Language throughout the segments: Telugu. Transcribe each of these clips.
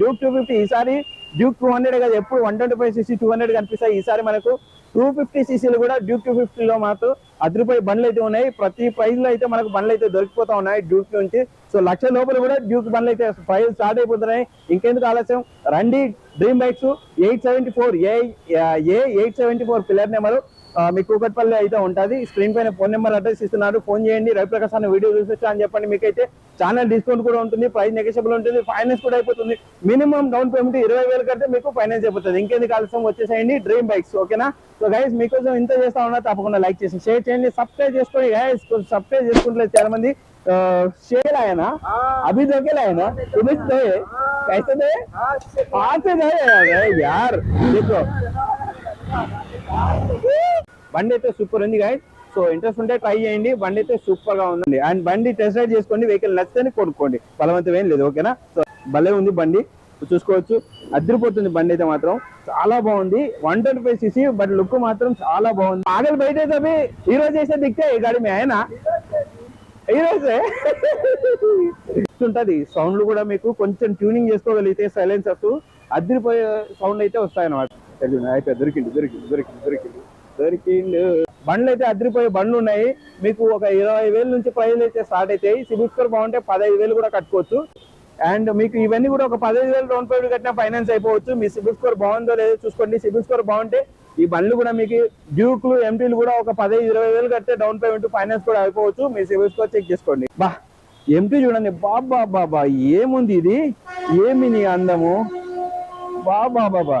డ్యూక్ టూ ఫిఫ్టీ ఈసారి డ్యూక్ టూ హండ్రెడ్ కదా ఎప్పుడు one twenty five CC two hundred కనిపిస్తాయి. ఈసారి మనకు టూ ఫిఫ్టీ సీసీలు కూడా డ్యూక్ టూ ఫిఫ్టీలో మాత్రం అదిరిపోయి బండ్లు అయితే ఉన్నాయి. ప్రతి ప్రైజ్లో అయితే మనకు బండ్లు అయితే దొరికిపోతా ఉన్నాయి డ్యూక్ నుంచి. సో లక్ష లోపల కూడా డ్యూక్ బండ్లు అయితే ప్రైజ్ స్టార్ట్ అయిపోతున్నాయి. ఇంకెందుకు ఆలస్యం? రండి dream bikes eight seventy four A A eight seventy four pillar number మీకు కూకట్పల్లి అయితే ఉంటుంది స్క్రీన్ పైన ఫోన్ నెంబర్ అడ్రస్ ఇస్తున్నారు ఫోన్ చేయండి రవిప్రకాశ్ అన్న వీడియో చూసొచ్చా అని చెప్పండి మీకైతే ఛానల్ డిస్కౌంట్ కూడా ఉంటుంది ప్రైస్ నెగోషియబుల్ ఉంటుంది ఫైనాన్స్ కూడా అయిపోతుంది మినిమం డౌన్ పేమెంట్ ఇరవై వేలు కడితే మీకు ఫైనాన్స్ అయిపోతుంది ఇంకెందుకు ఆలస్యం వచ్చేసేయండి డ్రీమ్ బైక్స్ ఓకేనా సో గైస్ మీకోసం ఇంత చేస్తా ఉన్నా తప్పకుండా లైక్ చేసి షేర్ చేయండి సబ్స్క్రైబ్ చేసుకోండి గైస్ సబ్స్క్రైబ్ చేసుకుంటలేదు చాలా మంది शेर आया ना अभी दो के लाए ना तुम्हें दो है कैसे दो हाथ से दो अरे यार देखो బండి అయితే సూపర్ ఉంది గాయస్ సో ఇంట్రెస్ట్ ఉంటే ట్రై చేయండి. బండి అయితే సూపర్గా ఉందండి. అండ్ బండి టెస్ట్ రైడ్ చేసుకోండి. వెహికల్ నచ్చితే కొనుక్కోండి. బలవంతం ఏం లేదు ఓకేనా సో భలే ఉంది బండి. చూసుకోవచ్చు. అదిరిపోతుంది బండి అయితే మాత్రం. చాలా బాగుంది. One twenty five CC but look మాత్రం చాలా బాగుంది. ఆగలి బయట అయితే ఈ రోజు చేసే దిక్తే ఈ గాడి మీ ఆయన. ఈ రోజే ఉంటది. సౌండ్లు కూడా మీకు కొంచెం ట్యూనింగ్ చేసుకోగలిగితే సైలెన్సర్స్ అదిరిపోయే సౌండ్ అయితే వస్తాయన్నమాట. అయిపోయి దొరికింది దొరికింది దొరికింది దొరికింది. దొరికిండు. బండ్లు అయితే అదిరిపోయే బండ్లు ఉన్నాయి మీకు ఒక ఇరవై వేల నుంచి ప్రైజ్ అయితే స్టార్ట్ అవుతాయి సిబిల్ స్కోర్ బాగుంటే పదహైదు వేలు కూడా కట్టుకోవచ్చు. అండ్ మీకు ఇవన్నీ కూడా ఒక పదహైదు వేలు డౌన్ పేమెంట్ కట్టినా ఫైనాన్స్ అయిపోవచ్చు. మీ సిబిల్ స్కోర్ బాగుందో లేదో చూసుకోండి. సిబిల్ స్కోర్ బాగుంటే ఈ బండ్లు కూడా మీకు డ్యూక్లు ఎంటీలు కూడా ఒక పదహైదు ఇరవై వేలు కట్టే డౌన్ పేమెంట్ ఫైనాన్స్ కూడా అయిపోవచ్చు. మీ సిబిల్ స్కోర్ చెక్ చేసుకోండి. బా ఎంటీ చూడండి. బాబా బాబా ఏముంది ఇది? ఏమి నీ అందము? బాబా బాబా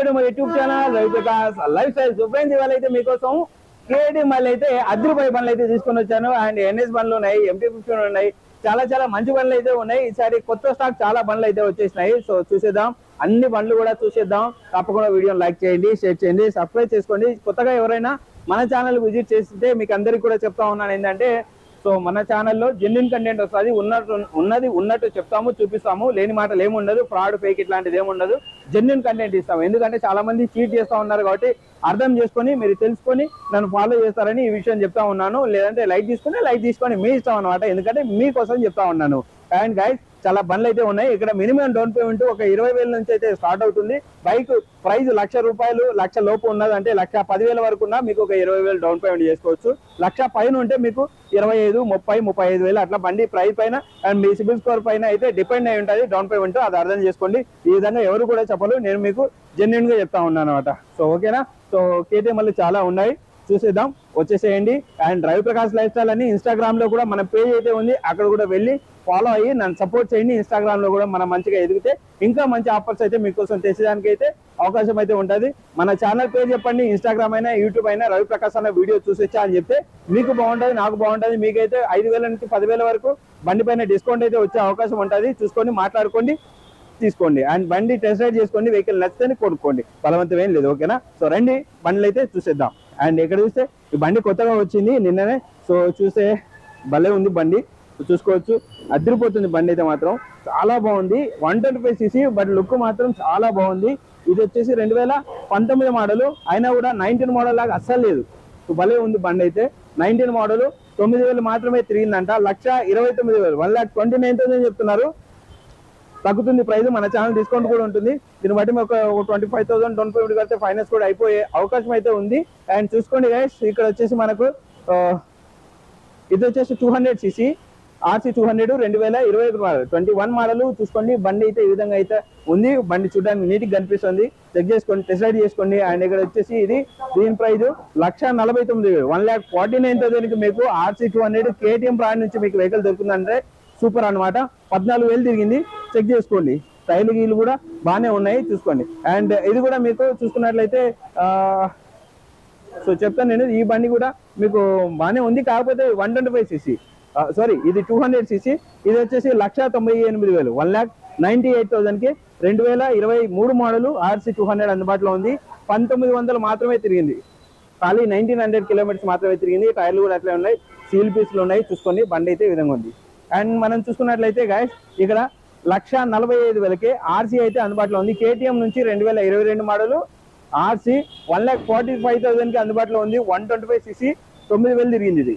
welcome to my YouTube channel lifestyle so వాళ్ళైతే ఇవాళ అయితే మీకోసం కేటీ మళ్ళీ అయితే అద్దరిపై పనులు అయితే తీసుకొని వచ్చాను. అండ్ ఎన్ఎస్ బండ్లు ఉన్నాయి ఎంటీ ఫిఫ్టీన్ ఉన్నాయి. చాలా చాలా మంచి బండ్లు అయితే ఉన్నాయి. ఈసారి కొత్త స్టాక్ చాలా బండ్లు అయితే వచ్చేసినాయి. సో చూసేద్దాం. అన్ని బండ్లు కూడా చూసేద్దాం. తప్పకుండా వీడియోని లైక్ చేయండి షేర్ చేయండి సబ్స్క్రైబ్ చేసుకోండి. కొత్తగా ఎవరైనా మన ఛానల్ విజిట్ చేస్తుంటే మీకు అందరికీ కూడా చెప్తా ఉన్నాను ఏంటంటే సో మన ఛానల్లో జెన్యున్ కంటెంట్ వస్తుంది. ఉన్నట్టు ఉన్నది ఉన్నట్టు చెప్తాము చూపిస్తాము. లేని మాటలు ఏముండదు ఫ్రాడ్ ఫేక్ ఇట్లాంటిది ఏముండదు జెన్యున్ కంటెంట్ ఇస్తాము. ఎందుకంటే చాలా మంది చీట్ చేస్తా ఉన్నారు కాబట్టి అర్థం చేసుకొని మీరు తెలుసుకొని నన్ను ఫాలో చేస్తారని ఈ విషయం చెప్తా ఉన్నాను. లేదంటే లైక్ తీసుకుని లైక్ తీసుకొని మీ ఇష్టం అనమాట ఎందుకంటే మీకోసం చెప్తా ఉన్నాను. అండ్ గైస్ చాలా బండ్లు అయితే ఉన్నాయి. ఇక్కడ మినిమం డౌన్ పేమెంట్ ఒక ఇరవై వేల నుంచి అయితే స్టార్ట్ అవుతుంది. బైక్ ప్రైస్ లక్ష రూపాయలు లక్ష లోపు ఉన్నది అంటే లక్ష పదివేల వరకు ఉన్నా మీకు ఒక ఇరవై వేలు డౌన్ పేమెంట్ చేసుకోవచ్చు. లక్ష పైన ఉంటే మీకు ఇరవై ఐదు ముప్పై ముప్పై ఐదు వేలు అట్లా బండి ప్రైస్ పైన అండ్ మీ సిబిల్ స్కోర్ పైన అయితే డిపెండ్ అయి ఉంటుంది. డౌన్ పేమెంట్ అది అర్థం చేసుకోండి. ఈ విధంగా ఎవరు కూడా చెప్పరు నేను మీకు జెన్యున్గా చెప్తా ఉన్నాను అనమాట సో ఓకేనా? సో కేటీఎంలు చాలా ఉన్నాయి. చూసేద్దాం. వచ్చేసేయండి. And Ravi Prakash life style అని ఇన్స్టాగ్రామ్లో కూడా మన పేజ్ అయితే ఉంది. అక్కడ కూడా వెళ్ళి ఫాలో అయ్యి నన్ను సపోర్ట్ చేయండి. ఇన్స్టాగ్రామ్లో కూడా మనం మంచిగా ఎదిగితే ఇంకా మంచి ఆఫర్స్ అయితే మీకోసం తెచ్చేదానికి అయితే అవకాశం అయితే ఉంటుంది. మన ఛానల్ పేరు చెప్పండి. ఇన్స్టాగ్రామ్ అయినా యూట్యూబ్ అయినా రవి ప్రకాష్ అన్న వీడియో చూసొచ్చా అని చెప్తే మీకు బాగుంటుంది నాకు బాగుంటుంది. మీకైతే ఐదు వేల నుంచి పదివేల వరకు బండి పైన డిస్కౌంట్ అయితే వచ్చే అవకాశం ఉంటుంది. చూసుకొని మాట్లాడుకోండి తీసుకోండి. అండ్ బండి టెస్ట్ రైడ్ చేసుకోండి వెహికల్ నచ్చితేనే కొనుక్కోండి. బలవంతం ఏం లేదు. ఓకేనా? సో రండి బండ్లు అయితే చూసేద్దాం. అండ్ ఇక్కడ చూస్తే ఈ బండి కొత్తగా వచ్చింది నిన్ననే. సో చూస్తే భలే ఉంది బండి. చూసుకోవచ్చు. అదిరిపోతుంది బండి అయితే మాత్రం. చాలా బాగుంది. One twenty five CC but look మాత్రం చాలా బాగుంది. ఇది వచ్చేసి రెండు వేల పంతొమ్మిది మోడల్ అయినా కూడా నైన్టీన్ మోడల్ లాగా అస్సలు లేదు. సో భలే ఉంది బండి అయితే. నైన్టీన్ మోడల్ తొమ్మిది వేలు మాత్రమే తిరిగిందంట. లక్ష ఇరవై తొమ్మిది వేలు. One lakh twenty nine thousand చెప్తున్నారు. తగ్గుతుంది ప్రైస్ మన ఛానల్ డిస్కౌంట్ కూడా ఉంటుంది. దీన్ని బట్టి ఒక twenty five thousand twenty five కడితే ఫైనాన్స్ కూడా అయిపోయే అవకాశం అయితే ఉంది. అండ్ చూసుకోండి గైస్ ఇక్కడ వచ్చేసి మనకు ఇది వచ్చేసి two hundred CC RC two hundred రెండు వేల ఇరవై ఒకటి మోడల్ ట్వంటీ వన్ మోడల్ చూసుకోండి. బండి అయితే ఈ విధంగా అయితే ఉంది. బండి చూడడానికి నీట్గా కనిపిస్తుంది. చెక్ చేసుకోండి టెస్ట్ రైడ్ చేసుకోండి. అండ్ ఇక్కడ వచ్చేసి ఇది దీని ప్రైస్ లక్ష నలభై తొమ్మిది వన్ ల్యాక్ ఫార్టీ నైన్ థౌసండ్కి మీకు RC two hundred KTM brand నుంచి మీకు వెహికల్ దొరుకుతుందంటే సూపర్ అన్నమాట. పద్నాలుగు వేలు తిరిగింది. చెక్ చేసుకోండి. టైలు గీలు కూడా బాగానే ఉన్నాయి. చూసుకోండి. అండ్ ఇది కూడా మీకు చూసుకున్నట్లయితే సో చెప్తాను నేను ఈ బండి కూడా మీకు బాగానే ఉంది. కాకపోతే one twenty five CC. Sorry ఇది టూ హండ్రెడ్ సీసీ. ఇది వచ్చేసి లక్ష తొంభై ఎనిమిది వేలు. వన్ ల్యాక్ నైన్టీ ఎయిట్ థౌసండ్కి రెండు వేల ఇరవై మూడు మోడల్ ఆర్సీ టూ హండ్రెడ్ అందుబాటులో ఉంది. పంతొమ్మిది వందలు మాత్రమే తిరిగింది. ఖాళీ నైన్టీన్ హండ్రెడ్ కిలోమీటర్స్ మాత్రమే తిరిగింది. టైర్లు కూడా అట్లే ఉన్నాయి. సీల్ పీసులు ఉన్నాయి. చూసుకోండి. బండి అయితే ఈ విధంగా ఉంది. అండ్ మనం చూసుకున్నట్లయితే గాయస్ ఇక్కడ లక్ష నలభై ఐదు వేలకి ఆర్సీ అయితే అందుబాటులో ఉంది. కేటీఎం నుంచి రెండు వేల ఇరవై రెండు model. RC one lakh forty five థౌసండ్కి అందుబాటులో ఉంది. వన్ ట్వంటీ ఫైవ్ సిసి తొమ్మిది వేలు తిరిగింది ఇది.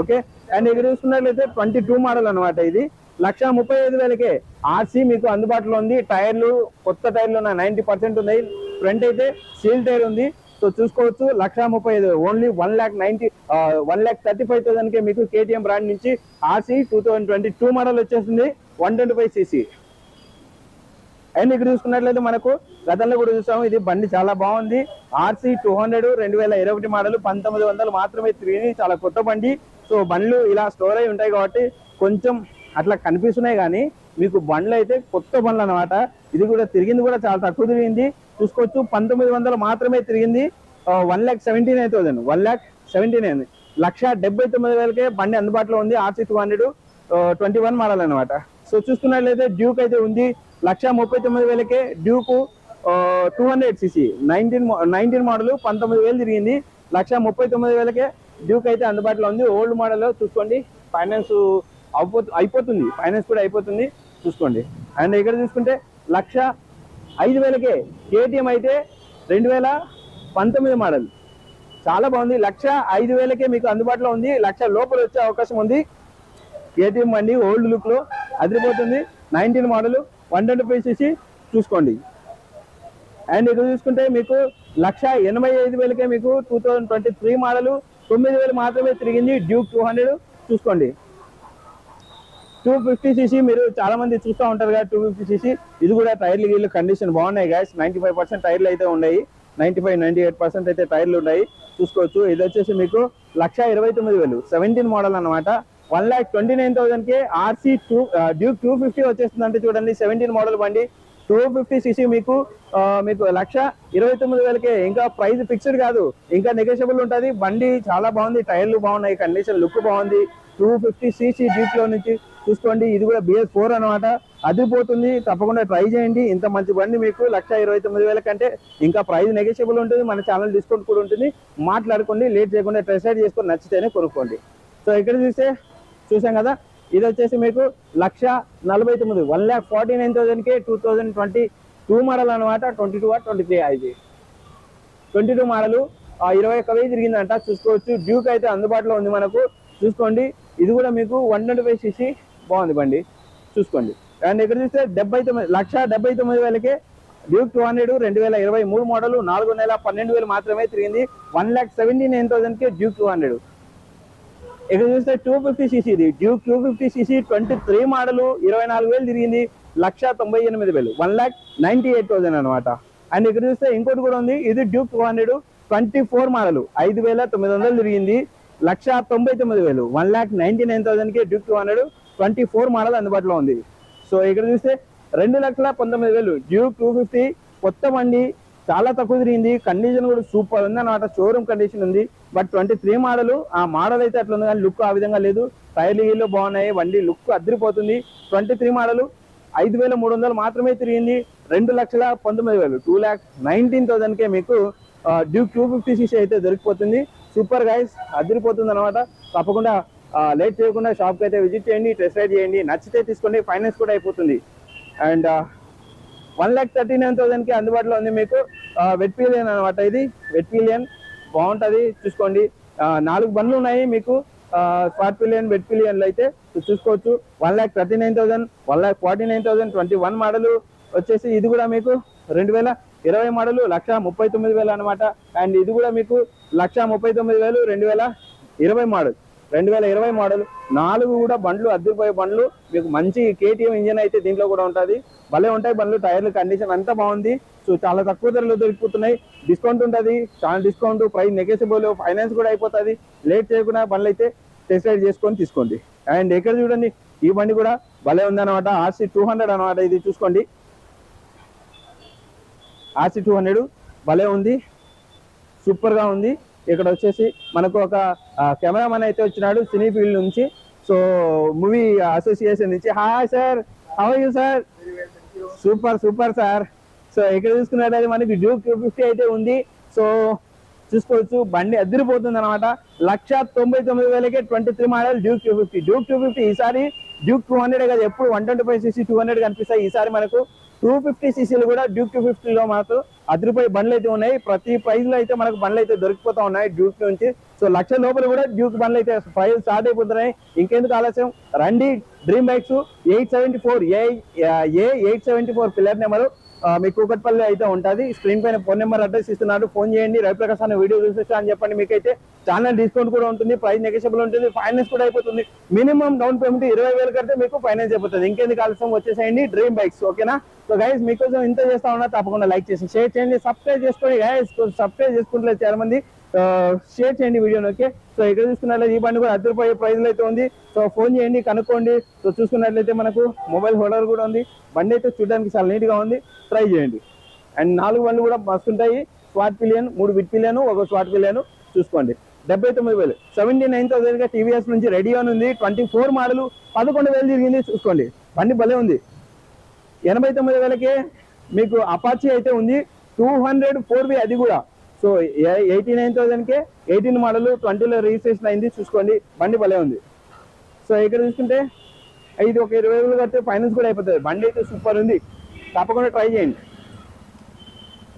ఓకే? అండ్ ఇక్కడ చూసుకున్నట్లయితే ట్వంటీ టూ మోడల్ అనమాట ఇది. లక్ష ముప్పై ఐదు వేలకే ఆర్సీ మీకు అందుబాటులో ఉంది. టైర్లు కొత్త టైర్లు నైన్టీ పర్సెంట్ ఉన్నాయి. ఫ్రంట్ అయితే సీల్ టైర్ ఉంది. సో చూసుకోవచ్చు. లక్ష ముప్పై ఐదు only one lakh ninety one lakh thirty five thousand కే మీకు కేటీఎం బ్రాండ్ నుంచి RC two thousand twenty two model వచ్చేస్తుంది one twenty five CC and ఇక్కడ చూసుకున్నట్లయితే మనకు గతంలో కూడా చూసాము ఇది బండి చాలా బాగుంది. ఆర్సీ టూ హండ్రెడ్ రెండు వేల ఇరవై ఒకటి మోడల్ పంతొమ్మిది వందలు మాత్రమే తిరిగి చాలా కొత్త బండి. సో బండ్లు ఇలా స్టోర్ అయి ఉంటాయి కాబట్టి కొంచెం అట్లా కనిపిస్తున్నాయి కానీ మీకు బండ్లు అయితే కొత్త బండ్లు అనమాట ఇది కూడా తిరిగింది కూడా చాలా తక్కువ తిరిగింది. చూసుకోవచ్చు పంతొమ్మిది వందలు మాత్రమే తిరిగింది. One lakh seventy nine thousand one lakh seventy nine lakh డెబ్బై తొమ్మిది వేలకే బండి అందుబాటులో ఉంది RC two hundred twenty one model అనమాట సో చూసుకున్నట్లయితే డ్యూక్ అయితే ఉంది. లక్ష ముప్పై తొమ్మిది వేలకే Duke two hundred CC nineteen nineteen model పంతొమ్మిది వేలు తిరిగింది. లక్ష ముప్పై తొమ్మిది వేలకే డ్యూక్ అయితే అందుబాటులో ఉంది. ఓల్డ్ మోడల్ చూసుకోండి. ఫైనాన్స్ అయిపోతుంది. ఫైనాన్స్ కూడా అయిపోతుంది. చూసుకోండి. అండ్ ఇక్కడ చూసుకుంటే లక్ష ఐదు వేలకే కేటీఎం అయితే రెండు వేల పంతొమ్మిది మోడల్. చాలా బాగుంది. లక్ష ఐదు వేలకే మీకు అందుబాటులో ఉంది. లక్ష లోపల వచ్చే అవకాశం ఉంది. కేటీఎం బండి ఓల్డ్ లుక్లో అదిరిపోతుంది. Nineteen model one twenty five CC చూసుకోండి. అండ్ ఇక్కడ చూసుకుంటే మీకు లక్ష ఎనభై ఐదు వేలకే మీకు two thousand twenty three model తొమ్మిది వేలు మాత్రమే తిరిగింది డ్యూక్ టూ హండ్రెడ్. చూసుకోండి. టూ ఫిఫ్టీ సీసీ మీరు చాలా మంది చూస్తూ ఉంటారు కదా టూ ఫిఫ్టీ సీసీ. ఇది కూడా టైర్లు గీళ్ళు కండిషన్ బాగున్నాయి గాయస్ నైన్టీ ఫైవ్ పర్సెంట్ టైర్లు అయితే ఉన్నాయి. Ninety five ninety eight percent అయితే టైర్లు ఉన్నాయి. చూసుకోవచ్చు. ఇది వచ్చేసి మీకు లక్ష ఇరవై తొమ్మిది వేలు. సెవెంటీన్ మోడల్ అనమాట one lakh twenty nine థౌసండ్కి RC two Duke two fifty వచ్చేస్తుంది అంటే చూడండి. సెవెంటీన్ మోడల్ బండి. టూ ఫిఫ్టీ సీసీ మీకు మీకు లక్ష ఇరవై తొమ్మిది వేలకే. ఇంకా ప్రైస్ ఫిక్స్డ్ కాదు. ఇంకా నెగోషియబుల్ ఉంటుంది. బండి చాలా బాగుంది. టైర్లు బాగున్నాయి. కండిషన్ లుక్ బాగుంది. టూ ఫిఫ్టీ సీసీ డీప్లో నుంచి చూసుకోండి. ఇది కూడా బిఎస్ ఫోర్ అనమాట అదిరిపోతుంది తప్పకుండా ట్రై చేయండి. ఇంత మంచి బండి మీకు లక్ష ఇరవై తొమ్మిది వేల కంటే ఇంకా ప్రైస్ నెగోషియబుల్ ఉంటుంది. మన ఛానల్ డిస్కౌంట్ కూడా ఉంటుంది. మాట్లాడుకోండి. లేట్ చేయకుండా టెస్ట్ చేసుకొని నచ్చితేనే కొనుక్కోండి. సో ఇక్కడ చూస్తే చూసాం కదా? ఇది వచ్చేసి మీకు లక్ష నలభై తొమ్మిది one lakh forty nine థౌసండ్కి two thousand twenty two model అనమాట ట్వంటీ టూ ట్వంటీ త్రీ ఐదు ట్వంటీ టూ మోడల్. ఇరవై ఒక్క వెయ్యి తిరిగిందంట. చూసుకోవచ్చు. డ్యూక్ అయితే అందుబాటులో ఉంది మనకు. చూసుకోండి. ఇది కూడా మీకు వన్ ట్వంటీ ఫైవ్ సిసి బాగుంది బండి. చూసుకోండి. అండ్ ఇక్కడ చూస్తే డెబ్బై తొమ్మిది లక్ష డెబ్బై తొమ్మిది వేలకే డ్యూక్ టూ హండ్రెడ్ రెండు వేల ఇరవై మూడు మోడల్ నాలుగు నెల పన్నెండు వేలు మాత్రమే తిరిగింది. వన్ ల్యాక్ సెవెంటీ నైన్ థౌసండ్కి డ్యూక్ టూ హండ్రెడ్ ఇక్కడ చూస్తే టూ ఫిఫ్టీ సీసీ ఇది. Duke two fifty CC twenty three model ఇరవై నాలుగు వేలు తిరిగింది. లక్ష తొంభై ఎనిమిది వేలు. One lakh ninety eight thousand అనమాట అండ్ ఇక్కడ చూస్తే ఇంకోటి కూడా ఉంది. ఇది Duke two hundred twenty four model ఐదు వేల తొమ్మిది వందలు తిరిగింది. లక్ష తొంభై తొమ్మిది వేలు. One lakh ninety nine థౌసండ్కి Duke two hundred twenty four model అందుబాటులో ఉంది. సో ఇక్కడ చూస్తే రెండు లక్షల పంతొమ్మిది వేలు. డ్యూక్ టూ ఫిఫ్టీ కొత్త బండి చాలా తక్కువ తిరిగింది. కండిషన్ కూడా సూపర్ ఉంది అనమాట షోరూమ్ కండిషన్ ఉంది. బట్ ట్వంటీ త్రీ మోడల్ ఆ మోడల్ అయితే అట్లా ఉంది కానీ లుక్ ఆ విధంగా లేదు. టైర్లు గీళ్ళు బాగున్నాయి. బండి లుక్ అదిరిపోతుంది. ట్వంటీ త్రీ మోడల్ ఐదు వేల మూడు వందలు మాత్రమే తిరిగింది. రెండు లక్షల పంతొమ్మిది వేలు. టూ ల్యాక్ నైన్టీన్ థౌసండ్కే మీకు డ్యూక్ టూ ఫిఫ్టీ సీసీ అయితే దొరికిపోతుంది. సూపర్ గైస్ అదిరిపోతుంది అనమాట తప్పకుండా లేట్ చేయకుండా షాప్కి అయితే విజిట్ చేయండి టెస్ట్ రైడ్ చేయండి. నచ్చితే తీసుకోండి ఫైనాన్స్ కూడా అయిపోతుంది. And one lakh thirty nine థౌసండ్కి అందుబాటులో ఉంది మీకు. వెట్ పీలియన్ అనమాట ఇది. వెట్ పీలియన్ బాగుంటుంది చూసుకోండి. నాలుగు బండ్లు ఉన్నాయి మీకు. స్మార్ట్ పిలియన్ వెట్ పిలియన్లు అయితే చూసుకోవచ్చు. One lakh thirty nine thousand one lakh forty nine thousand twenty one model వచ్చేసి ఇది కూడా మీకు రెండు వేల ఇరవై మోడలు లక్ష ముప్పై తొమ్మిది వేలు అనమాట అండ్ ఇది కూడా మీకు లక్ష ముప్పై తొమ్మిది వేలు రెండు వేల ఇరవై మోడల్. రెండు వేల ఇరవై మోడల్. నాలుగు కూడా బండ్లు అద్దెపోయే బండ్లు. మీకు మంచి కేటీఎం ఇంజిన్ అయితే దీంట్లో కూడా ఉంటుంది. భలే ఉంటాయి బండ్లు టైర్లు కండిషన్ అంతా బాగుంది. సో చాలా తక్కువ ధరలు దొరికిపోతున్నాయి. డిస్కౌంట్ ఉంటుంది. చాలా డిస్కౌంట్ ప్రైస్ నెగెసిబుల్ ఫైనాన్స్ కూడా అయిపోతుంది. లేట్ చేయకుండా బండ్లు అయితే టెస్ట్ రైడ్ చేసుకొని తీసుకోండి. అండ్ ఎక్కడ చూడండి ఈ బండి కూడా భలే ఉందన్నమాట. ఆర్సీ టూ హండ్రెడ్ అనమాట ఇది చూసుకోండి. ఆర్సీ టూ హండ్రెడ్ భలే ఉంది. సూపర్గా ఉంది. ఇక్కడ వచ్చేసి మనకు ఒక కెమెరామెన్ అయితే వచ్చినాడు సినీ ఫీల్డ్ నుంచి. సో మూవీ అసోసియేషన్ నుంచి hi sir how you sir? Super super sir. So ఇక్కడ చూసుకున్నట్లయితే మనకి డ్యూక్ టూ ఫిఫ్టీ అయితే ఉంది. సో చూసుకోవచ్చు బండి అదిరిపోతుంది అనమాట లక్ష తొంభై తొమ్మిది వేలకే twenty three model Duke two fifty. Duke two fifty ఈసారి డ్యూక్ టూ హండ్రెడ్ కదా ఎప్పుడు one twenty five CC two hundred కనిపిస్తాయి ఈసారి మనకు. టూ ఫిఫ్టీ సీసీలు కూడా డ్యూక్ టూ ఫిఫ్టీలో మాత్రం అదిరిపోయి బండ్లు అయితే ఉన్నాయి. ప్రతి ప్రైజ్లో అయితే మనకు బండ్లు అయితే దొరికిపోతా ఉన్నాయి డ్యూక్ నుంచి. సో లక్ష లోపల కూడా డ్యూక్ బండ్లు అయితే ప్రైజ్ స్టార్ట్ అయిపోతున్నాయి. ఇంకెందుకు ఆలస్యం? రండి. Dream bikes eight seventy four A A eight seventy four pillar number మీకు కూకట్పల్లి అయితే ఉంటుంది. స్క్రీన్ పైన ఫోన్ నెంబర్ అడ్రస్ ఇస్తున్నాడు. ఫోన్ చేయండి. రవిప్రకాశ్ అనే వీడియో చూసేస్తా అని చెప్పండి మీకైతే. ఛానల్ డిస్కౌంట్ కూడా ఉంటుంది. ప్రైస్ నెగోషియబుల్ ఉంటుంది. ఫైనాన్స్ కూడా అయిపోతుంది. మినిమం డౌన్ పేమెంట్ ఇరవై వేలు కడితే మీకు ఫైనాన్స్ అయిపోతుంది. ఇంకెందుకు ఆలస్యం? వచ్చేసేయండి. డ్రీమ్ బైక్స్ ఓకేనా సో గైస్ మీకోసం ఇంత చేస్తా ఉన్నా తప్పకుండా లైక్ చేసి షేర్ చేయండి. సబ్స్క్రైబ్ చేసుకోండి గైస్ సబ్స్క్రైబ్ చేసుకుంటే చాలా మంది షేర్ చేయండి వీడియోని ఓకే సో ఇక్కడ చూసుకున్నట్లయితే ఈ బండి కూడా అద్దరిపోయే ప్రైస్ అయితే ఉంది. సో ఫోన్ చేయండి కనుక్కోండి. సో చూసుకున్నట్లయితే మనకు మొబైల్ హోల్డర్ కూడా ఉంది. బండి అయితే చూడడానికి చాలా నీట్గా ఉంది. ట్రై చేయండి. అండ్ నాలుగు బండ్లు కూడా మస్తు ఉంటాయి స్వాట్ పిలియన్ మూడు బిట్ పిలియన్ ఒక స్వాట్ పిలియను చూసుకోండి. డెబ్బై తొమ్మిది వేలు. సెవెంటీ నైన్ థౌసండ్గా టీవీఎస్ నుంచి రెడీ అని ఉంది. ట్వంటీ ఫోర్ మోడల్ పదకొండు వేలు తిరిగింది. చూసుకోండి. బండి భలే ఉంది. ఎనభై తొమ్మిది వేలకే మీకు అపాచీ అయితే ఉంది. టూ హండ్రెడ్ ఫోర్ బి అది కూడా. సో ఎయిటీ నైన్ థౌసండ్కే ఎయిటీన్ మోడల్ ట్వంటీలో రిజిస్ట్రేషన్ అయింది. చూసుకోండి. బండి భలే ఉంది. సో ఇక్కడ చూసుకుంటే ఇది ఒక ఇరవై వేలు కడితే ఫైనాన్స్ కూడా అయిపోతుంది. బండి అయితే సూపర్ ఉంది. తప్పకుండా ట్రై చేయండి.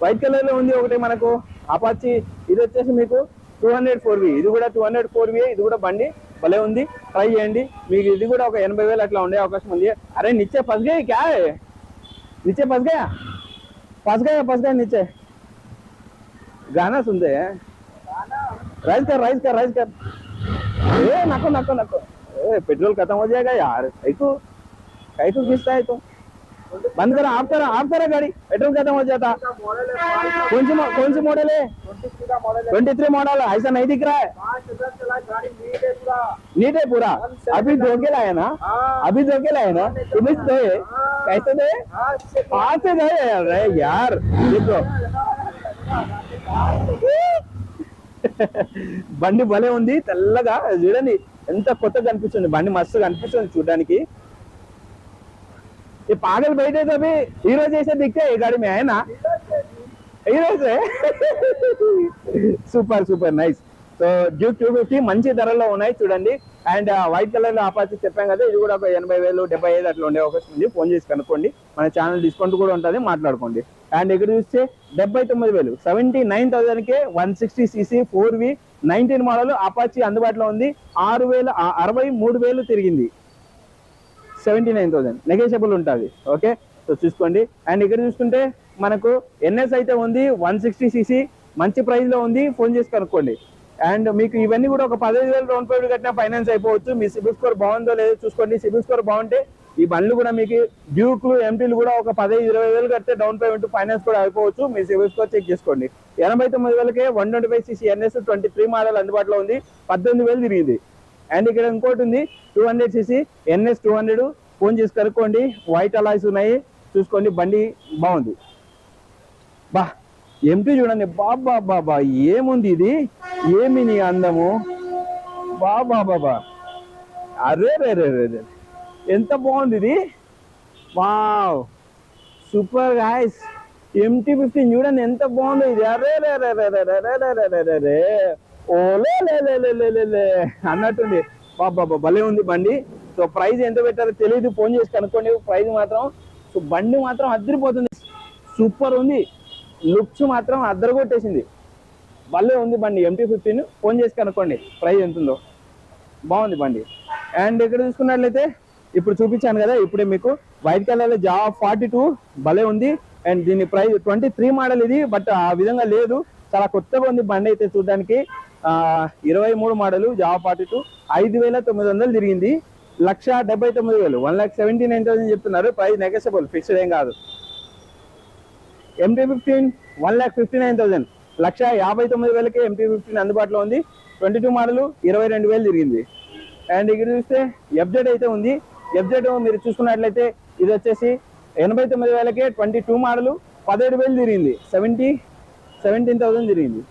వైట్ కలర్లో ఉంది ఒకటి మనకు అపాచి ఇది వచ్చేసి మీకు టూ హండ్రెడ్ ఫోర్ వి. ఇది కూడా టూ హండ్రెడ్ ఫోర్ వి. ఇది కూడా బండి భలే ఉంది. ట్రై చేయండి. మీకు ఇది కూడా ఒక ఎనభై వేలు అట్లా ఉండే అవకాశం ఉంది. అరే నిచ్చే పసిగా క్యా? నిచ్చే పసిగా? పసిగా పసిగా నిచ్చే. गाना सुनते हैं। राइज कर राइज कर राइज कर। ए, नको नको नको। ए पेट्रोल खत्म हो जाएगा यार। कहीं को खींचता है तो। बंद करा, आप करा आप करा गाड़ी। पेट्रोल खत्म हो जाता। कौन सी कौन सी मॉडल है? ट्वेंटी थ्री मॉडल ऐसा नहीं दिख रहा है। नीट है पूरा। अभी धोके लाए ना। अभी धोके लाए ना। तुम्हें दो कैसे दे हाथ से अरे यार। देखो। బండి భలే ఉంది తెల్లగా. చూడండి ఎంత కొత్తగా కనిపిస్తుంది. బండి మస్తు కనిపిస్తుంది చూడడానికి. ఈ పాగలు బయట అవి ఈ రోజు దిక్కే ఈ గాడి మీ ఆయన. హీరోజే super super nice. So Duke two fifty మంచి ధరలో ఉన్నాయి చూడండి. అండ్ వైట్ కలర్లో అపాచి చెప్పాం కదా ఇది కూడా ఒక ఎనభై వేలు డెబ్బై ఐదు అట్లా ఉండే అవకాశం ఉంది. ఫోన్ చేసి కనుక్కోండి. మన ఛానల్ డిస్కౌంట్ కూడా ఉంటుంది మాట్లాడుకోండి. అండ్ ఇక్కడ చూస్తే డెబ్బై తొమ్మిది వేలు సెవెంటీ నైన్ థౌసండ్ కే one sixty CC four V nineteen model Apache అందుబాటులో ఉంది. ఆరు వేలు అరవై మూడు వేలు తిరిగింది. సెవెంటీ నైన్ థౌసండ్ నెగోషియబుల్ ఉంటుంది. ఓకే సో చూసుకోండి. అండ్ ఇక్కడ చూసుకుంటే మనకు ఎన్ఎస్ అయితే ఉంది వన్ సిక్స్టీ సీసీ మంచి ప్రైస్లో ఉంది. ఫోన్ చేసి కనుక్కోండి. అండ్ మీకు ఇవన్నీ కూడా ఒక పదహైదు వేలు రౌండ్ పేమెంట్ కట్టినా ఫైనాన్స్ అయిపోవచ్చు. మీ సిబిల్ స్కోర్ బాగుందో లేదో చూసుకోండి. సిబిల్ స్కోర్ బాగుంటే ఈ బండ్లు కూడా మీకు డ్యూక్లు ఎంటీలు కూడా ఒక పదహైదు ఇరవై వేలు కడితే డౌన్ పేమెంట్ ఫైనాన్స్ కూడా అయిపోవచ్చు. మీ సిబిల్ స్కోర్ చెక్ చేసుకోండి. ఎనభై తొమ్మిది వేలకే one twenty five CC NS twenty three model అందుబాటులో ఉంది. పద్దెనిమిది వేలు తిరిగింది. అండ్ ఇక్కడ ఇంకోటి ఉంది. Two hundred CC NS two hundred phone చేసి కనుక్కోండి. వైట్ అలాయ్స్ ఉన్నాయి. చూసుకోండి. బండి బాగుంది. బా. ఎంపీ చూడండి బాబా బాబా ఏముంది ఇది ఏమి నీ అందము బాబా బాబా అరే రే రే రే రే ఎంత బాగుంది ఇది wow super guys MT fifteen చూడండి ఎంత బాగుంది ఇది అరే రే రే రే రే రే రే రే రే రే రే ఓలే లే లే లే లే లే లే అన్నట్టుంది బాబా భలే ఉంది బండి సో ప్రైజ్ ఎంత పెట్టారో తెలియదు ఫోన్ చేసి కనుక్కోండి ప్రైజ్ మాత్రం సో బండి మాత్రం అద్దరిపోతుంది సూపర్ ఉంది లుక్స్ మాత్రం అద్దరు కొట్టేసింది భలే ఉంది బండి ఎంటీ ఫిఫ్టీన్ ఫోన్ చేసి కనుక్కోండి ప్రైస్ ఎంత ఉందో బాగుంది బండి. అండ్ ఇక్కడ చూసుకున్నట్లయితే ఇప్పుడు చూపించాను కదా ఇప్పుడే మీకు white colour Jawa forty two భలే ఉంది. అండ్ దీని ప్రైస్ ట్వంటీ త్రీ మోడల్ ఇది బట్ ఆ విధంగా లేదు. చాలా కొత్తగా ఉంది బండి అయితే చూడడానికి. ఇరవై మూడు మోడల్ జా ఫార్టీ టూ ఐదు వేల తొమ్మిది వందలు తిరిగింది. లక్ష డెబ్బై తొమ్మిది వేలు one lakh seventy nine thousand చెప్తున్నారు. ప్రైస్ నెగసబుల్ ఫిక్స్డ్ ఏం కాదు. MT fifteen one lakh fifty nine thousand లక్ష యాభై తొమ్మిది వేలకి ఎంటీ ఫిఫ్టీన్ అందుబాటులో ఉంది. ట్వంటీ టూ మోడల్ ఇరవై రెండు వేలు తిరిగింది. అండ్ ఇక్కడ చూస్తే ఎఫ్జెడ్ అయితే ఉంది. ఎఫ్జెడ్ మీరు చూసుకున్నట్లయితే ఇది వచ్చేసి ఎనభై తొమ్మిది వేలకే ట్వంటీ టూ మోడల్ పదిహేడు వేలు తిరిగింది. సెవెంటీ సెవెంటీన్ థౌసండ్ తిరిగింది.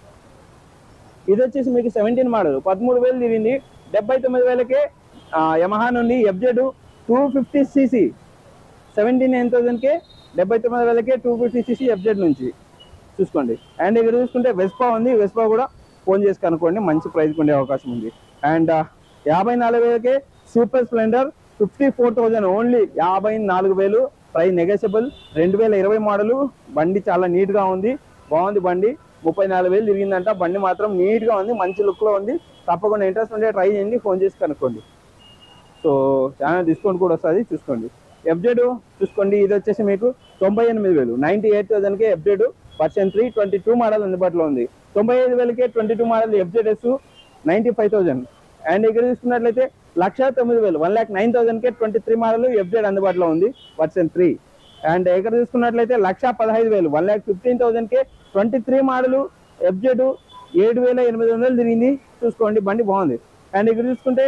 ఇది వచ్చేసి మీకు సెవెంటీన్ మోడల్ పదమూడు వేలు తిరిగింది. డెబ్బై తొమ్మిది వేలకే యమహా నుండి FZ two fifty CC seventy nine థౌసండ్కే డెబ్బై తొమ్మిది వేలకే టూ ఫిఫ్టీ సీసీ ఎఫ్జెడ్ నుంచి చూసుకోండి. అండ్ ఇక్కడ చూసుకుంటే వెస్పా ఉంది. వెస్పా కూడా ఫోన్ చేసి కనుక్కోండి. మంచి ప్రైస్ ఉండే అవకాశం ఉంది. అండ్ యాభై నాలుగు వేలకే super Splendor fifty four thousand only యాభై నాలుగు వేలు. ప్రైస్ నెగోషియబుల్ రెండు వేల ఇరవై మోడలు. బండి చాలా నీట్గా ఉంది. బాగుంది బండి. ముప్పై నాలుగు వేలు తిరిగిందంట. బండి మాత్రం నీట్గా ఉంది. మంచి లుక్లో ఉంది. తప్పకుండా ఇంట్రెస్ట్ ఉంటే ట్రై చేయండి. ఫోన్ చేసి కనుక్కోండి. సో చాలా డిస్కౌంట్ కూడా వస్తుంది. చూసుకోండి. ఎఫ్జెడ్ చూసుకోండి ఇది వచ్చేసి మీకు తొంభై ఎనిమిది వేలు. Ninety eight థౌసండ్కి FZ version three twenty two model అందుబాటులో ఉంది. తొంభై ఐదు వేలకే twenty two model FZS ninety five thousand and ఇక్కడ చూసుకున్నట్లయితే లక్ష తొమ్మిది వేలు వన్ ల్యాక్ నైన్ థౌసండ్కే ట్వంటీ త్రీ మోడల్ ఎఫ్జెడ్ అందుబాటులో ఉంది వర్షన్ త్రీ అండ్ ఇక్కడ చూసుకున్నట్లయితే లక్ష పదహైదు వేలు వన్ ల్యాక్ ఫిఫ్టీన్ థౌసండ్కే ట్వంటీ త్రీ మోడల్ ఎఫ్జెడ్ ఏడు వేల ఎనిమిది వందలు తిరిగింది. చూసుకోండి బండి బాగుంది. అండ్ ఇక్కడ చూసుకుంటే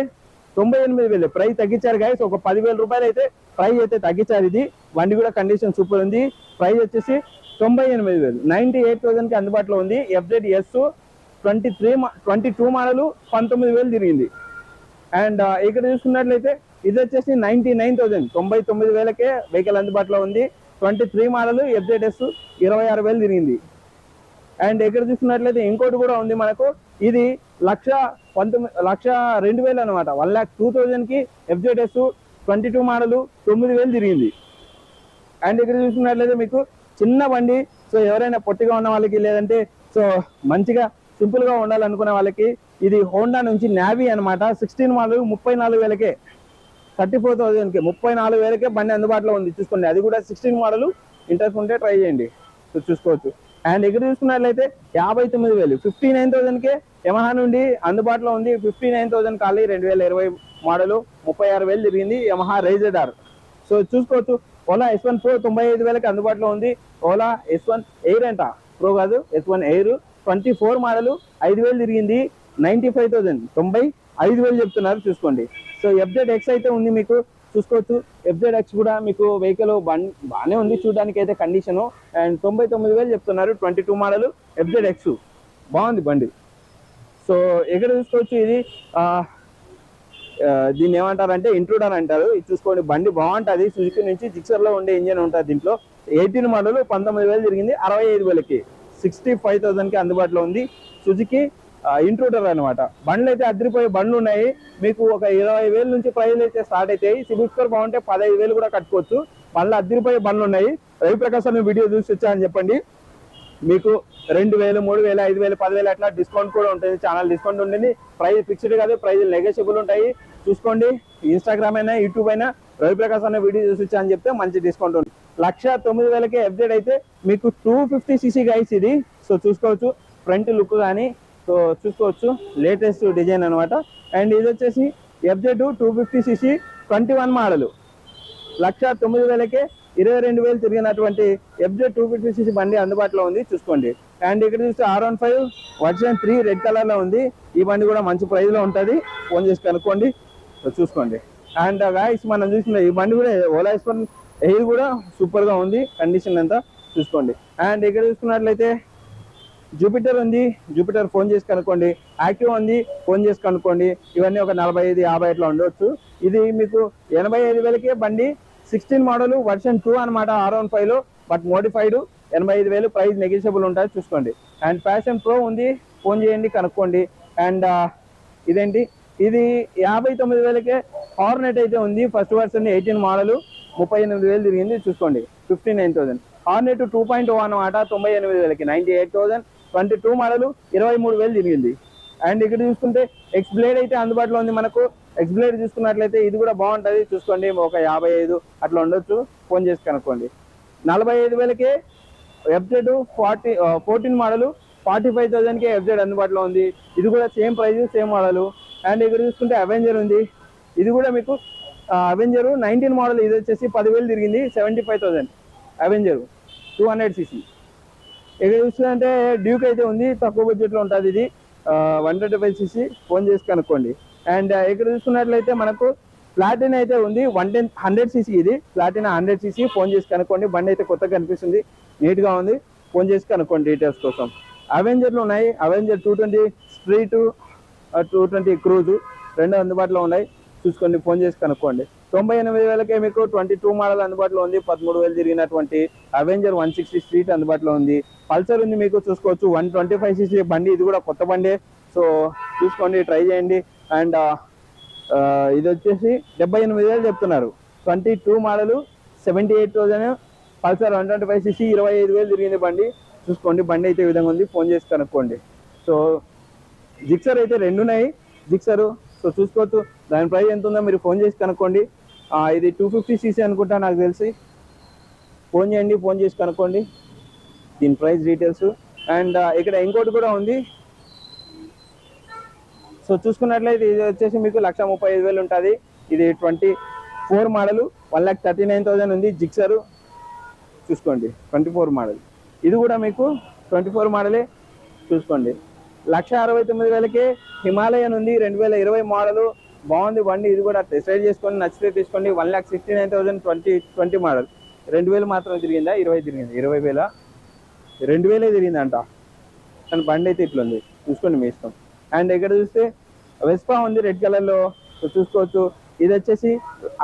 తొంభై ఎనిమిది వేలు. ప్రైస్ తగ్గించారు గాయస్ ఒక పదివేల రూపాయలు అయితే ప్రైస్ అయితే తగ్గించారు ఇది. బండి కూడా కండిషన్ సూపర్ ఉంది. ప్రైస్ వచ్చేసి తొంభై ఎనిమిది వేలు. నైన్టీ ఎయిట్ థౌసండ్కి అందుబాటులో ఉంది. FZ S twenty three twenty two model పంతొమ్మిది వేలు తిరిగింది. అండ్ uh, ఇక్కడ చూసుకున్నట్లయితే ఇది వచ్చేసి నైన్టీ నైన్ థౌసండ్. తొంభై తొమ్మిది వేలకే వెహికల్ అందుబాటులో ఉంది. Twenty three model FZ S ఇరవై ఆరు వేలు తిరిగింది. అండ్ ఇక్కడ చూసుకున్నట్లయితే ఇంకోటి కూడా ఉంది మనకు. ఇది లక్ష పంతొమ్మిది లక్ష రెండు వేలు అనమాట వన్ ల్యాక్ టూ థౌజండ్కి ఎఫ్జెడ్ఎస్ ట్వంటీ టూ మోడల్ తొమ్మిది వేలు తిరిగింది. అండ్ ఇక్కడ చూసుకున్నట్లయితే మీకు చిన్న బండి సో ఎవరైనా పొట్టిగా ఉన్న వాళ్ళకి లేదంటే సో మంచిగా సింపుల్గా ఉండాలనుకునే వాళ్ళకి ఇది హోండా నుంచి నావీ అన్నమాట. సిక్స్టీన్ మోడల్ ముప్పై నాలుగు వేలకే. థర్టీ ఫోర్ థౌజండ్కి ముప్పై నాలుగు వేలకే బండి అందుబాటులో ఉంది. చూసుకోండి. అది కూడా సిక్స్టీన్ మోడల్. ఇంట్రెస్ట్ ఉంటే ట్రై చేయండి. చూసుకోవచ్చు. అండ్ ఇక్కడ చూసుకున్నట్లయితే యాభై తొమ్మిది వేలు. ఫిఫ్టీ నైన్ థౌసండ్కే యమహా నుండి అందుబాటులో ఉంది ఫిఫ్టీ నైన్ థౌసండ్ ఖాళీ రెండు వేల ఇరవై మోడల్ ముప్పై ఆరు వేలు తిరిగింది యమహా రైజర్ ఆర్ సో చూసుకోవచ్చు ఓలా ఎస్ వన్ ప్రో తొంభై ఐదు వేలకి అందుబాటులో ఉంది. ఓలా ఎస్ వన్ ఎయిర్ అంట. ప్రో కాదు S one air twenty four model ఐదు వేలు తిరిగింది. నైన్టీ ఫైవ్ థౌసండ్ తొంభై ఐదు వేలు చెప్తున్నారు చూసుకోండి. సో ఎఫ్జెడ్ ఎక్స్ అయితే ఉంది మీకు చూసుకోవచ్చు. ఎఫ్జెడ్ ఎక్స్ కూడా మీకు వెహికల్ బాగానే ఉంది చూడడానికి అయితే కండిషను అండ్ తొంభై తొమ్మిది వేలు చెప్తున్నారు twenty two model FZ X బాగుంది బండి. సో ఎక్కడ చూసుకోవచ్చు ఇది దీన్ని ఏమంటారంటే ఇంట్రూడర్ అంటారు. ఇది చూసుకోండి బండి బాగుంటుంది. సుజుకి నుంచి జిక్సర్లో ఉండే ఇంజన్ ఉంటుంది దీంట్లో. ఎయిటీన్ మోడల్ పంతొమ్మిది వేలు జరిగింది అరవై ఐదు వేలకి. సిక్స్టీ ఫైవ్ థౌసండ్కి అందుబాటులో ఉంది సుజుకి ఇంట్రూడర్ అనమాట బండ్లు అయితే అదిరిపోయే బండ్లు ఉన్నాయి. మీకు ఒక ఇరవై వేల నుంచి ప్రైస్ అయితే స్టార్ట్ అవుతాయి సిబిల్ స్కోర్ బాగుంటే పదహైదు వేలు కూడా కట్టుకోవచ్చు. బండ్లు అదిరిపోయే బండ్లు ఉన్నాయి. రవిప్రకాశ్ అనే వీడియో చూసి వచ్చా అని చెప్పండి. మీకు రెండు వేలు మూడు వేలు ఐదు వేలు పదివేలు అట్లా డిస్కౌంట్ కూడా ఉంటుంది. ఛానల్ డిస్కౌంట్ ఉంటుంది. ప్రైజ్ ఫిక్స్డ్ కాదు ప్రైజ్ నెగోషియబుల్ ఉంటాయి. చూసుకోండి. ఇన్స్టాగ్రామ్ అయినా యూట్యూబ్ అయినా రవిప్రకాశ్ అనే వీడియో చూసి వచ్చా అని చెప్తే మంచి డిస్కౌంట్ ఉంది లక్ష తొమ్మిది వేలకే ఎఫ్జెడ్ అయితే మీకు టూ ఫిఫ్టీ సీసీ గైస్ ఇది. సో చూసుకోవచ్చు. ఫ్రంట్ లుక్ కానీ సో చూసుకోవచ్చు. లేటెస్ట్ డిజైన్ అన్నమాట. అండ్ ఇది వచ్చేసి FZ two fifty CC twenty one model లక్ష తొమ్మిది వేలకే ఇరవై రెండు వేలు తిరిగినటువంటి ఎఫ్జెడ్ టూ ఫిఫ్టీ సీసీ బండి అందుబాటులో ఉంది. చూసుకోండి. అండ్ ఇక్కడ చూస్తే R one five version three red కలర్లో ఉంది. ఈ బండి కూడా మంచి ప్రైస్లో ఫోన్ చేసి కనుక్కోండి. చూసుకోండి. అండ్ గాయస్ మనం చూసిన ఈ బండి కూడా ఓలా ఎస్ వన్ ఎయిర్ కూడా సూపర్గా ఉంది. కండిషన్ అంతా చూసుకోండి. అండ్ ఇక్కడ చూసుకున్నట్లయితే జూపిటర్ ఉంది. జూపిటర్ ఫోన్ చేసి కనుక్కోండి. యాక్టివ్ ఉంది. ఫోన్ చేసి కనుక్కోండి. ఇవన్నీ ఒక నలభై ఐదు యాభై అట్లా ఉండవచ్చు ఇది మీకు ఎనభై ఐదు వేలకే బండి సిక్స్టీన్ మోడల్ వర్షన్ టూ అనమాట ఆర్ వన్ ఫైవ్లో బట్ మోడిఫైడ్ ఎనభై ఐదు వేలు ప్రైస్ నెగిషియబుల్ ఉంటుంది చూసుకోండి. అండ్ ప్యాషన్ ప్రో ఉంది ఫోన్ చేయండి కనుక్కోండి. అండ్ ఇదేంటి? ఇది యాభై తొమ్మిది వేలకే హార్నెట్ అయితే ఉంది ఫస్ట్ వర్షన్ ఎయిటీన్ మోడల్ ముప్పై ఎనిమిది వేలు తిరిగింది చూసుకోండి. Fifty nine thousand Hornet two point two అనమాట తొంభై ఎనిమిది వేలకి ninety eight thousand twenty two model ఇరవై మూడు వేలు తిరిగింది. అండ్ ఇక్కడ చూసుకుంటే ఎక్స్ బ్లేడ్ అయితే అందుబాటులో ఉంది మనకు ఎక్స్బ్లేడ్ చూసుకున్నట్లయితే ఇది కూడా బాగుంటుంది. చూసుకోండి ఒక యాభై ఐదు అట్లా ఉండొచ్చు. ఫోన్ చేసి కనుక్కోండి. నలభై ఐదు వేలకే FZ forty fourteen model forty five థౌసండ్కే FZ అందుబాటులో ఉంది. ఇది కూడా same price same model and ఇక్కడ చూసుకుంటే అవెంజర్ ఉంది. ఇది కూడా మీకు అవెంజర్ నైన్టీన్ మోడల్ ఇది వచ్చేసి పదివేలు తిరిగింది seventy five thousand Avenger two hundred CC ఇక్కడ చూసుకుంటే డ్యూక్ అయితే ఉంది. తక్కువ బడ్జెట్లో ఉంటుంది ఇది. One hundred five CC phone చేసి కనుక్కోండి. అండ్ uh, ఇక్కడ చూసుకున్నట్లయితే మనకు ప్లాటిన్ అయితే ఉంది. వన్ టెన్ హండ్రెడ్ సీసీ ఇది. ప్లాటిన్ హండ్రెడ్ సీసీ. ఫోన్ చేసి కనుక్కోండి. బండి అయితే కొత్తగా కనిపిస్తుంది. నీట్గా ఉంది. ఫోన్ చేసి కనుక్కోండి డీటెయిల్స్ కోసం. అవెంజర్లు ఉన్నాయి. Avenger two twenty street two twenty cruise రెండు అందుబాటులో ఉన్నాయి. చూసుకోండి. ఫోన్ చేసి కనుక్కోండి. తొంభై ఎనిమిది వేలకే మీకు ట్వంటీ టూ మోడల్ అందుబాటులో ఉంది. పదమూడు వేలు తిరిగినటువంటి అవెంజర్ వన్ సిక్స్టీ స్ట్రీట్ అందుబాటులో ఉంది. పల్సర్ ఉంది మీకు. చూసుకోవచ్చు. వన్ ట్వంటీ ఫైవ్ సీసీ బండి. ఇది కూడా కొత్త బండి. సో చూసుకోండి ట్రై చేయండి. అండ్ ఇది వచ్చేసి డెబ్బై ఎనిమిది వేలు చెప్తున్నారు. Twenty two model seventy eight thousand Pulsar one twenty five CC ఇరవై ఐదు వేలు తిరిగింది బండి. చూసుకోండి బండి అయితే ఈ విధంగా ఉంది. ఫోన్ చేసి కనుక్కోండి. సో జిక్సర్ అయితే రెండు ఉన్నాయి. జిక్సరు సో చూసుకోవచ్చు. దాని ప్రైస్ ఎంత ఉందో మీరు ఫోన్ చేసి కనుక్కోండి. ఇది టూ ఫిఫ్టీ సీసీ అనుకుంటా నాకు తెలిసి. ఫోన్ చేయండి ఫోన్ చేసి కనుక్కోండి. దీని ప్రైస్ డీటెయిల్స్. అండ్ ఇక్కడ ఇంకోటి కూడా ఉంది. సో చూసుకున్నట్లయితే ఇది వచ్చేసి మీకు లక్ష ముప్పై ఐదు వేలు ఉంటుంది. ఇది twenty four model one lakh thirty nine thousand ఉంది. జిక్సర్ చూసుకోండి ట్వంటీ ఫోర్ మోడల్. ఇది కూడా మీకు ట్వంటీ ఫోర్ మోడలే చూసుకోండి. లక్ష అరవై తొమ్మిది వేలకే హిమాలయన్ ఉంది. రెండు వేల ఇరవై మోడల్ బాగుంది బండి. ఇది కూడా డిసైడ్ చేసుకొని నచ్చితే తీసుకోండి. One lakh sixty nine thousand twenty twenty model. రెండు వేలు మాత్రం తిరిగిందా? ఇరవై తిరిగింది. ఇరవై వేల? రెండు వేలే తిరిగిందంట. కానీ బండి అయితే ఇట్లుంది. చూసుకోండి మీ ఇష్టం. అండ్ ఇక్కడ చూస్తే వెస్పా ఉంది రెడ్ కలర్లో చూసుకోవచ్చు. ఇది వచ్చేసి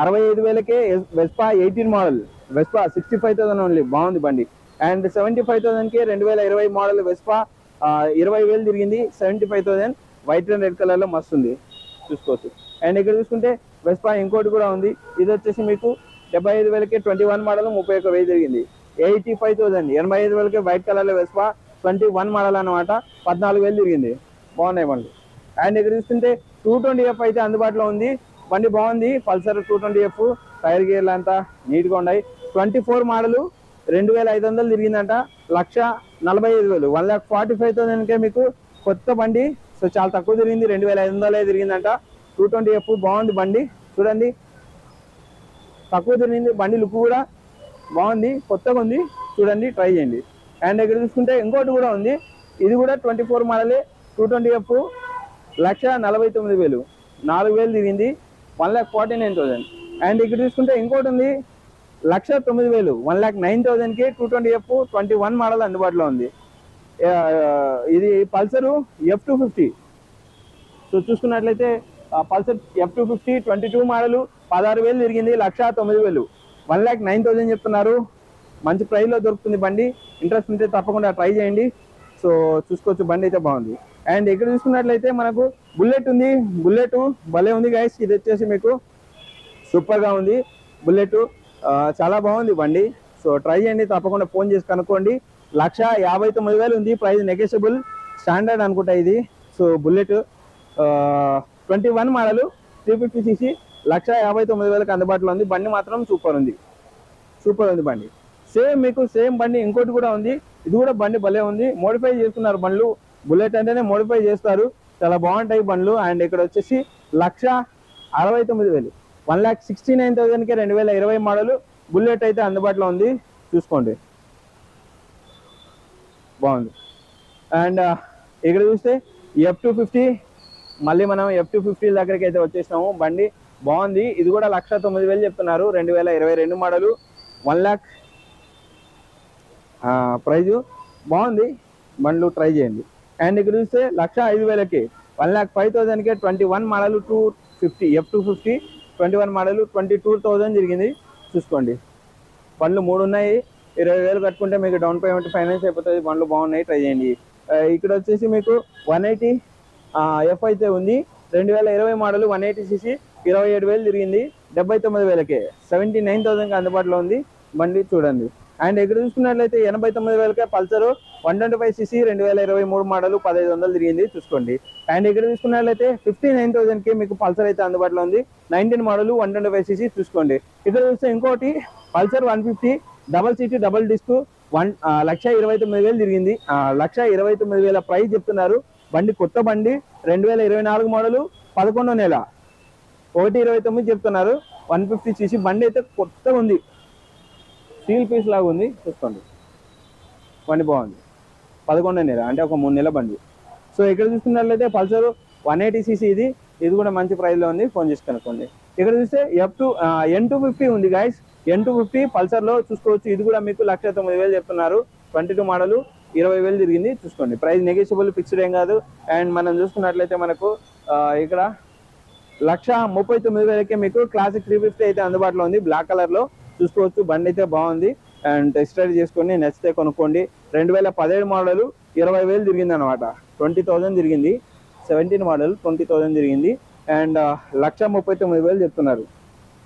అరవై ఐదు వేలకే Vespa eighteen model. Vespa sixty five thousand only బాగుంది బండి. అండ్ సెవెంటీ ఫైవ్ థౌసండ్కి రెండు వేల ఇరవై మోడల్ వెస్పా ఇరవై వేలు తిరిగింది. Seventy five thousand white and red కలర్లో మస్తు ఉంది. చూసుకోవచ్చు. అండ్ ఇక్కడ చూసుకుంటే వెస్పా ఇంకోటి కూడా ఉంది. ఇది వచ్చేసి మీకు డెబ్బై ఐదు వేలకి ట్వంటీ వన్ మోడల్ ముప్పై ఒక్క వెయ్యి తిరిగింది. ఎయిటీ ఫైవ్ థౌసండ్ ఎనభై ఐదు వేలకి వైట్ కలర్లో వెస్పా ట్వంటీ వన్ మోడల్ అనమాట పద్నాలుగు వేలు తిరిగింది. బాగున్నాయి బండ్లు. అండ్ ఇక్కడ చూస్తుంటే టూ ట్వంటీ ఎఫ్ అయితే అందుబాటులో ఉంది. బండి బాగుంది. Pulsar two twenty F tyre గేర్లు అంతా నీట్గా ఉన్నాయి. ట్వంటీ ఫోర్ మోడల్ రెండు వేల ఐదు వందలు తిరిగిందంట. లక్ష నలభై ఐదు వేలు. వన్ ల్యాక్ ఫార్టీ ఫైవ్ థౌసండ్కే మీకు కొత్త బండి. సో చాలా తక్కువ తిరిగింది. రెండు వేల ఐదు వందలే తిరిగిందంట. టూ ట్వంటీ ఎఫ్ బాగుంది బండి. చూడండి. తక్కువ తిరిగింది బండి లుక్ కూడా బాగుంది. కొత్తగా ఉంది. చూడండి ట్రై చేయండి. అండ్ ఇక్కడ చూసుకుంటే ఇంకోటి కూడా ఉంది. ఇది కూడా ట్వంటీ ఫోర్ మోడలే. టూ ట్వంటీ ఎఫ్ లక్ష నలభై తొమ్మిది వేలు. నాలుగు వేలు తిరిగింది. One lakh forty nine thousand and ఇక్కడ చూసుకుంటే ఇంకోటి ఉంది. లక్ష తొమ్మిది వేలు. One lakh nine థౌసండ్కి two twenty F twenty one model అందుబాటులో ఉంది. ఇది Pulsar F two fifty. So చూసుకున్నట్లయితే Pulsar F two fifty twenty two model పదహారు వేలు తిరిగింది. లక్ష తొమ్మిది వేలు. వన్ ల్యాక్ నైన్ థౌసండ్ చెప్తున్నారు. మంచి ప్రైస్లో దొరుకుతుంది బండి. ఇంట్రెస్ట్ ఉంటే తప్పకుండా ట్రై చేయండి. సో చూసుకోవచ్చు. బండి అయితే బాగుంది. అండ్ ఇక్కడ చూసుకున్నట్లయితే మనకు బుల్లెట్ ఉంది. బుల్లెట్ భలే ఉంది గైస్ ఇది వచ్చేసి మీకు సూపర్గా ఉంది. బుల్లెట్ చాలా బాగుంది బండి. సో ట్రై చేయండి. తప్పకుండా ఫోన్ చేసి కనుక్కోండి. లక్ష యాభై తొమ్మిది వేలు ఉంది. ప్రైస్ నెగెషియబుల్ స్టాండర్డ్ అనుకుంటా ఇది. So Bullet twenty one model three fifty CC లక్ష యాభై తొమ్మిది వేలకు అందుబాటులో ఉంది. బండి మాత్రం సూపర్ ఉంది. సూపర్ ఉంది బండి. సేమ్ మీకు సేమ్ బండి ఇంకోటి కూడా ఉంది. ఇది కూడా బండి భలే ఉంది. మోడిఫై చేసుకున్నారు బండ్లు. బుల్లెట్ అంటేనే మోడిఫై చేస్తారు. చాలా బాగుంటాయి బండ్లు. అండ్ ఇక్కడ వచ్చేసి లక్ష అరవై తొమ్మిది వేలు. వన్ ల్యాక్ సిక్స్టీ నైన్ థౌసండ్కి రెండు వేల ఇరవై మోడల్ బుల్లెట్ అయితే అందుబాటులో ఉంది. చూసుకోండి. బాగుంది. అండ్ ఇక్కడ చూస్తే ఎఫ్ టూ ఫిఫ్టీ మళ్ళీ మనం ఎఫ్ టూ ఫిఫ్టీ దగ్గరికి అయితే వచ్చేసినాము. బండి బాగుంది. ఇది కూడా లక్ష తొమ్మిది వేలు చెప్తున్నారు. రెండు వేల ఇరవై రెండు మోడలు. వన్ ల్యాక్ ప్రైజు బాగుంది. బండ్లు ట్రై చేయండి. అండ్ ఇక్కడ చూస్తే లక్ష ఐదు వేలకి. One lakh five థౌసండ్కే twenty one model two fifty F two fifty twenty one model twenty two thousand జరిగింది. చూసుకోండి. బండ్లు మూడు ఉన్నాయి. ఇరవై వేలు కట్టుకుంటే మీకు డౌన్ పేమెంట్ ఫైనాన్స్ అయిపోతుంది. బండ్లు బాగున్నాయి. ట్రై చేయండి. ఇక్కడ వచ్చేసి మీకు వన్ ఎయిటీ ఎఫ్ అయితే ఉంది. రెండు వేల ఇరవై మోడల్ వన్ ఎయిటీ సీసీ ఇరవై ఏడు వేలు తిరిగింది. డెబ్బై తొమ్మిది వేలకే. సెవెంటీ నైన్ థౌసండ్కి అందుబాటులో ఉంది. బండి చూడండి. అండ్ ఇక్కడ చూసుకున్నట్లయితే ఎనభై తొమ్మిది వేలకే Pulsar one twenty five CC రెండు వేల ఇరవై మూడు మోడల్ పదహైదు వందలు తిరిగింది చూసుకోండి. అండ్ ఇక్కడ చూసుకున్నట్లయితే ఫిఫ్టీ నైన్ థౌసండ్కి మీకు పల్సర్ అయితే అందుబాటులో ఉంది. Nineteen model one twenty five CC చూసుకోండి. ఇక్కడ చూస్తే ఇంకోటి Pulsar one fifty double seat double disc one లక్ష ఇరవై తొమ్మిది వేలు తిరిగింది. లక్ష ఇరవై తొమ్మిది వేల ప్రైస్ చెప్తున్నారు. బండి కొత్త బండి రెండు వేల ఇరవై నాలుగు మోడలు పదకొండో నెల. ఒకటి ఇరవై తొమ్మిది చెప్తున్నారు. వన్ ఫిఫ్టీ సీసీ బండి అయితే కొత్తగా ఉంది. స్టీల్ పీస్ లాగా ఉంది చూసుకోండి. బండి బాగుంది. పదకొండు నెల అంటే ఒక మూడు నెలల బండి. సో ఇక్కడ చూసుకున్నట్లయితే పల్సర్ వన్ ఎయిటీ సీసీ ఇది. ఇది కూడా మంచి ప్రైస్లో ఉంది ఫోన్ చేసి కనుక్కోండి. ఇక్కడ చూస్తే F two N two fifty ఉంది గాయస్ ఎన్ టూ ఫిఫ్టీ పల్సర్లో చూసుకోవచ్చు. ఇది కూడా మీకు లక్ష తొమ్మిది వేలు చెప్తున్నారు. ట్వంటీ టూ మోడల్ ఇరవై వేలు తిరిగింది చూసుకోండి. ప్రైస్ నెగోషియబుల్ ఫిక్స్డ్ ఏం కాదు. అండ్ మనం చూసుకున్నట్లయితే మనకు ఇక్కడ లక్ష ముప్పై తొమ్మిది వేలకే మీకు క్లాసిక్ త్రీ ఫిఫ్టీ అయితే అందుబాటులో ఉంది బ్లాక్ కలర్లో చూసుకోవచ్చు. బండి అయితే బాగుంది. అండ్ టెస్ట్ రైడ్ చేసుకొని నచ్చితే కొనుక్కోండి. రెండు వేల పదిహేడు మోడల్ ఇరవై వేలు తిరిగింది అనమాట ట్వంటీ థౌసండ్ తిరిగింది. సెవెంటీన్ మోడల్ ట్వంటీ థౌజండ్ తిరిగింది. అండ్ లక్ష ముప్పై తొమ్మిది వేలు చెప్తున్నారు.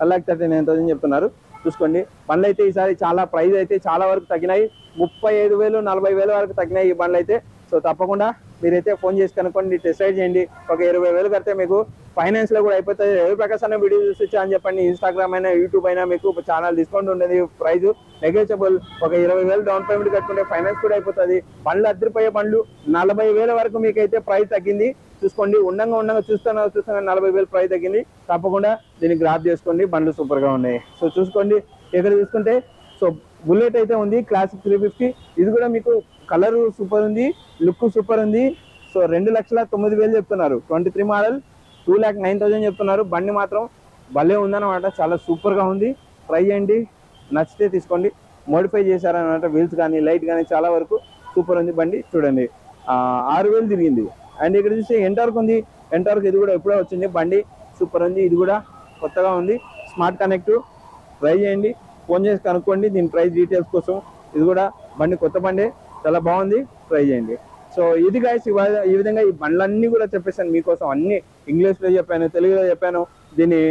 అలాగే థర్టీ నైన్ థౌసండ్ చెప్తున్నారు. చూసుకోండి. బండ్లు అయితే ఈసారి చాలా ప్రైస్ అయితే చాలా వరకు తగ్గినాయి. ముప్పై ఐదు వేలు నలభై వేల వరకు తగ్గినాయి ఈ బండ్లు అయితే. సో తప్పకుండా మీరైతే ఫోన్ చేసి కనుక్కోండి డిసైడ్ చేయండి. ఒక ఇరవై వేలు కడితే మీకు ఫైనాన్స్లో కూడా అయిపోతుంది రవి ప్రకాశ్ అన్న వీడియో చూసి అని చెప్పండి. ఇన్స్టాగ్రామ్ అయినా యూట్యూబ్ అయినా మీకు ఛానల్ డిస్కౌంట్ ఉండేది ప్రైస్ నెగోషియబుల్ ఒక ఇరవై వేలు డౌన్ పేమెంట్ కట్టుకుంటే ఫైనాన్స్ కూడా అయిపోతుంది. పండ్లు అద్దరిపోయే పండ్లు నలభై వేల వరకు మీకు అయితే ప్రైస్ తగ్గింది. చూసుకోండి ఉండంగా ఉండంగా చూస్తున్నా చూస్తున్నా నలభై వేలు ప్రైస్ తగ్గింది. తప్పకుండా దీన్ని గ్రాప్ చేసుకోండి. బండ్లు సూపర్గా ఉన్నాయి. సో చూసుకోండి ఇక్కడ చూసుకుంటే సో బుల్లెట్ అయితే ఉంది క్లాసిక్ త్రీ ఫిఫ్టీ ఇది కూడా మీకు కలర్ సూపర్ ఉంది లుక్ సూపర్ ఉంది. సో రెండు లక్షల తొమ్మిది వేలు చెప్తున్నారు. Twenty three model two lakh nine thousand చెప్తున్నారు. బండి మాత్రం భలే ఉందన్నమాట చాలా సూపర్గా ఉంది. ట్రై చేయండి నచ్చితే తీసుకోండి. మోడిఫై చేశారనమాట వీల్స్ కానీ లైట్ కానీ చాలా వరకు సూపర్ ఉంది బండి. చూడండి ఆరు వేలు తిరిగింది. అండ్ ఇక్కడ చూస్తే ఎంటర్క్ ఉంది. ఎంటార్క్ ఇది కూడా ఎప్పుడో వచ్చింది బండి. సూపర్ ఉంది ఇది కూడా కొత్తగా ఉంది. స్మార్ట్ కనెక్ట్ ట్రై చేయండి. ఫోన్ చేసి కనుక్కోండి దీని ప్రైస్ డీటెయిల్స్ కోసం. ఇది కూడా బండి కొత్త బండి. చాలా బాగుంది. ట్రై చేయండి. సో ఇది గాయస్ ఈ విధంగా ఈ బండ్లన్నీ కూడా చెప్పేసాను మీకోసం. అన్ని ఇంగ్లీష్లో చెప్పాను తెలుగులో చెప్పాను. దీని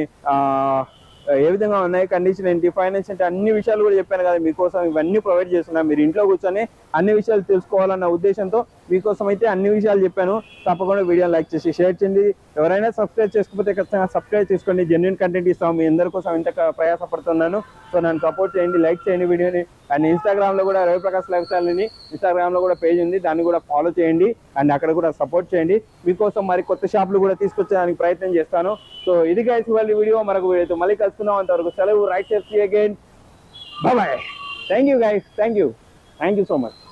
ఏ విధంగా ఉన్నాయి కండిషన్ ఏంటి ఫైనాన్స్ ఏంటి అన్ని విషయాలు కూడా చెప్పాను కదా మీకోసం. ఇవన్నీ ప్రొవైడ్ చేస్తున్నా. మీరు ఇంట్లో కూర్చొని అన్ని విషయాలు తెలుసుకోవాలన్న ఉద్దేశంతో మీకోసం అయితే అన్ని విషయాలు చెప్పాను. తప్పకుండా వీడియో లైక్ చేసి షేర్ చేయండి. ఎవరైనా సబ్స్క్రైబ్ చేసుకోకపోతే ఖచ్చితంగా సబ్స్క్రైబ్ చేసుకోండి. జెన్యున్ కంటెంట్ ఇస్తాం. మీ అందరి కోసం ఇంత ప్రయాసపడుతున్నాను. సో నన్ను సపోర్ట్ చేయండి లైక్ చేయండి వీడియోని. అండ్ ఇన్స్టాగ్రామ్లో కూడా రవిప్రకాష్ లైఫ్స్టైల్ని ఇన్స్టాగ్రామ్లో కూడా పేజ్ ఉంది. దాన్ని కూడా ఫాలో చేయండి. అండ్ అక్కడ కూడా సపోర్ట్ చేయండి. మీకోసం మరి కొత్త షాపులు కూడా తీసుకొచ్చేదానికి ప్రయత్నం చేస్తాను. సో ఇది గైస్ వాళ్ళ వీడియో. మరొక వీడియోతో మళ్ళీ కలుసుకుందాం. అంతవరకు సెలవు. రైట్ చేసి again bye thank you guys thank you thank you so much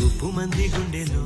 తుప్పు మంది గుండెలో